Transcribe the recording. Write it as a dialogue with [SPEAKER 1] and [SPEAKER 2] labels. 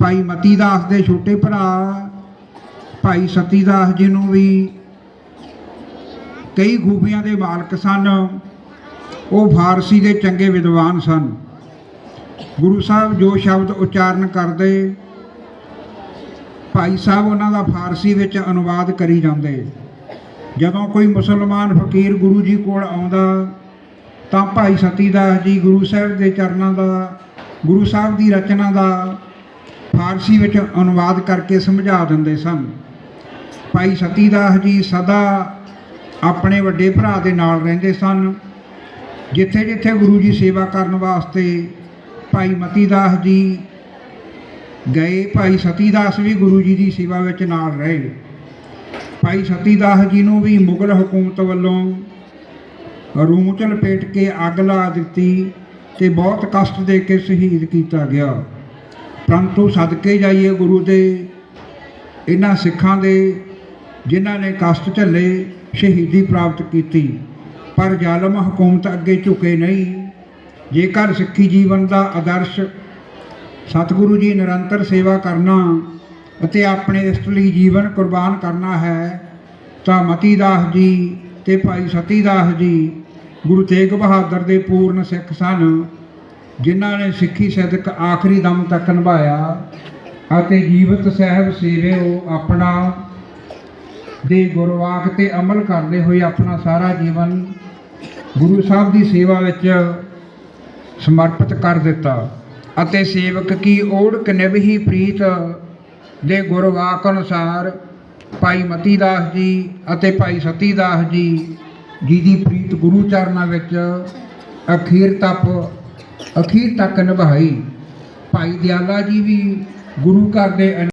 [SPEAKER 1] ਭਾਈ ਮਤੀ ਦਾਸ ਦੇ ਛੋਟੇ ਭਰਾ, ਭਾਈ ਸਤੀ ਦਾਸ ਜੀ ਨੂੰ ਵੀ ਕਈ ਖੂਬੀਆਂ ਦੇ ਮਾਲਕ ਸਨ, ਉਹ ਫਾਰਸੀ ਦੇ ਚੰਗੇ ਵਿਦਵਾਨ ਸਨ। ਗੁਰੂ ਸਾਹਿਬ ਜੋ ਸ਼ਬਦ ਉਚਾਰਨ ਕਰਦੇ, ਭਾਈ ਸਾਹਿਬ ਉਹਨਾਂ ਦਾ ਫਾਰਸੀ ਵਿੱਚ ਅਨੁਵਾਦ ਕਰੀ ਜਾਂਦੇ। ਜਦੋਂ ਕੋਈ ਮੁਸਲਮਾਨ ਫਕੀਰ ਗੁਰੂ ਜੀ ਕੋਲ ਆਉਂਦਾ, ਤਾਂ ਭਾਈ ਸਤੀ ਦਾਸ ਜੀ ਗੁਰੂ ਸਾਹਿਬ ਦੇ ਚਰਨਾਂ ਦਾ, ਗੁਰੂ ਸਾਹਿਬ ਦੀ ਰਚਨਾ ਦਾ ਫਾਰਸੀ ਵਿੱਚ ਅਨੁਵਾਦ ਕਰਕੇ ਸਮਝਾ ਦਿੰਦੇ ਸਨ। ਭਾਈ ਸਤੀ ਦਾਸ ਜੀ ਸਦਾ ਆਪਣੇ ਵੱਡੇ ਭਰਾ ਦੇ ਨਾਲ ਰਹਿੰਦੇ ਸਨ। ਜਿੱਥੇ ਜਿੱਥੇ ਗੁਰੂ ਜੀ ਸੇਵਾ ਕਰਨ ਵਾਸਤੇ ਭਾਈ ਮਤੀ ਦਾਸ ਜੀ ਗਏ, ਭਾਈ ਸਤੀ ਦਾਸ ਵੀ ਗੁਰੂ ਜੀ ਦੀ ਸੇਵਾ ਵਿੱਚ ਨਾਲ ਰਹੇ। ਭਾਈ ਸਤੀ ਦਾਸ ਜੀ ਨੂੰ ਵੀ ਮੁਗਲ ਹਕੂਮਤ ਵੱਲੋਂ ਰੂਮ ਚ ਲਪੇਟ ਕੇ ਅੱਗ ਲਾ ਦਿੱਤੀ ਤੇ ਬਹੁਤ ਕਸ਼ਟ ਦੇ ਕੇ ਸ਼ਹੀਦ ਕੀਤਾ ਗਿਆ। ਪਰੰਤੂ ਸਦਕੇ ਜਾਈਏ ਗੁਰੂ ਦੇ, ਇਹਨਾਂ ਸਿੱਖਾਂ ਦੇ ਜਿਨ੍ਹਾਂ ਨੇ ਕਸ਼ਟ ਝੱਲੇ, ਸ਼ਹੀਦੀ ਪ੍ਰਾਪਤ ਕੀਤੀ। ਪਰ ਜ਼ਾਲਮ ਹਕੂਮਤ ਅੱਗੇ ਝੁਕੇ ਨਹੀਂ। ਜੇਕਰ ਸਿੱਖੀ ਜੀਵਨ ਦਾ ਆਦਰਸ਼ ਸਤਿਗੁਰੂ ਜੀ ਨਿਰੰਤਰ ਸੇਵਾ ਕਰਨਾ ਅਤੇ ਆਪਣੇ ਇਸ ਲਈ ਜੀਵਨ ਕੁਰਬਾਨ ਕਰਨਾ ਹੈ, ਤਾਂ ਮਤੀ ਦਾਸ ਜੀ ਤੇ ਭਾਈ ਸਤੀ ਦਾਸ ਜੀ, ਗੁਰੂ ਤੇਗ ਬਹਾਦਰ ਦੇ ਪੂਰਨ ਸਿੱਖ ਸਨ। ਜਿਨ੍ਹਾਂ ਨੇ ਸਿੱਖੀ ਸਦਕ ਆਖਰੀ ਦਮ ਤੱਕ ਨਿਭਾਇਆ ਅਤੇ ਜੀਵਤ ਸਾਹਿਬ ਸੇਵੇ ਉਹ ਆਪਣਾ ਦੇ ਗੁਰਵਾਕ ਤੇ ਅਮਲ ਕਰਦੇ ਹੋਏ ਆਪਣਾ ਸਾਰਾ ਜੀਵਨ ਗੁਰੂ ਸਾਹਿਬ ਦੀ ਸੇਵਾ ਵਿੱਚ ਸਮਰਪਿਤ ਕਰ ਦਿੱਤਾ ਅਤੇ ਸੇਵਕ ਕੀ ਓੜ ਕਨਿਭਹੀ ਪ੍ਰੀਤ ਦੇ ਗੁਰਵਾਕ ਅਨੁਸਾਰ ਭਾਈ ਮਤੀ ਦਾਸ ਜੀ ਅਤੇ ਭਾਈ ਸਤੀ ਦਾਸ ਜੀ ਜੀ ਦੀ ਪ੍ਰੀਤ ਗੁਰੂ ਚਰਨਾਂ ਵਿੱਚ ਅਖੀਰ ਤੱਕ ਅਖੀਰ ਤੱਕ ਨਿਭਾਈ। ਭਾਈ ਦਿਆਲਾ ਜੀ ਵੀ ਗੁਰੂ ਘਰ ਦੇ